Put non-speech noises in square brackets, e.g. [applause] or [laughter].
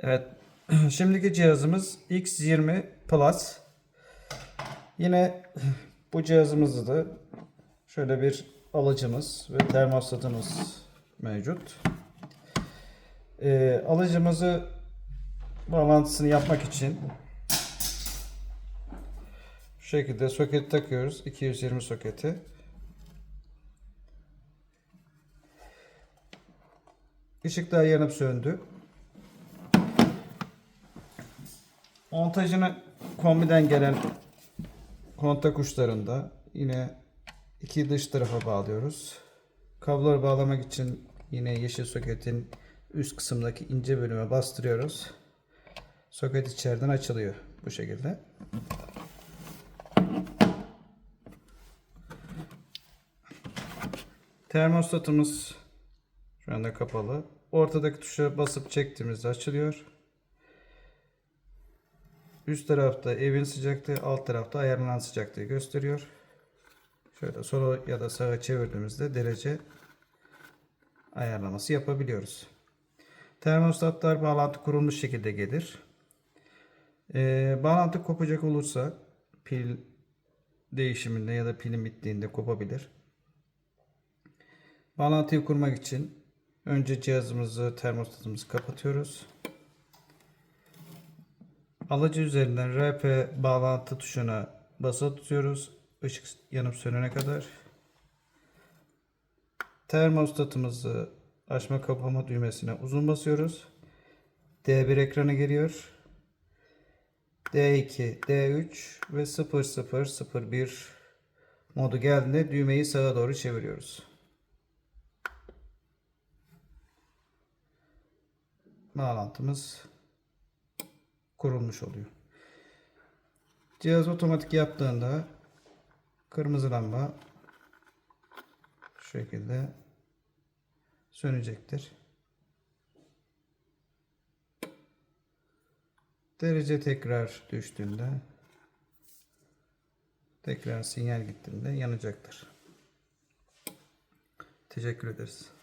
Evet. [clears throat] Şimdiki cihazımız X20 Plus. Yine [clears throat] bu cihazımızda da şöyle bir alıcımız ve termostatımız mevcut. Ee, alıcımızı bağlantısını yapmak için şu şekilde soket takıyoruz. 220 soketi. Işıklar yanıp söndü. Montajını kombiden gelen kontak uçlarında yine iki dış tarafa bağlıyoruz. Kabloları bağlamak için yine yeşil soketin üst kısımdaki ince bölüme bastırıyoruz. Soket içeriden açılıyor bu şekilde. Termostatımız şu anda kapalı. Ortadaki tuşa basıp çektiğimizde açılıyor. Üst tarafta evin sıcaklığı, alt tarafta ayarlanan sıcaklığı gösteriyor. Şöyle sola ya da sağa çevirdiğimizde derece ayarlaması yapabiliyoruz. Termostatlar bağlantı kurulmuş şekilde gelir. Ee, bağlantı kopacak olursa pil değişiminde ya da pilin bittiğinde kopabilir. Bağlantıyı kurmak için önce cihazımızı, termostatımızı kapatıyoruz. Alıcı üzerinden RP bağlantı tuşuna basılı tutuyoruz. Işık yanıp sönene kadar. Termostatımızı açma kapama düğmesine uzun basıyoruz. D1 ekranı geliyor. D2, D3 ve 0001 modu geldiğinde düğmeyi sağa doğru çeviriyoruz. Bağlantımız kurulmuş oluyor. Cihaz otomatik yaptığında kırmızı lamba şu şekilde sönecektir. Derece tekrar düştüğünde tekrar sinyal gittiğinde yanacaktır. Teşekkür ederiz.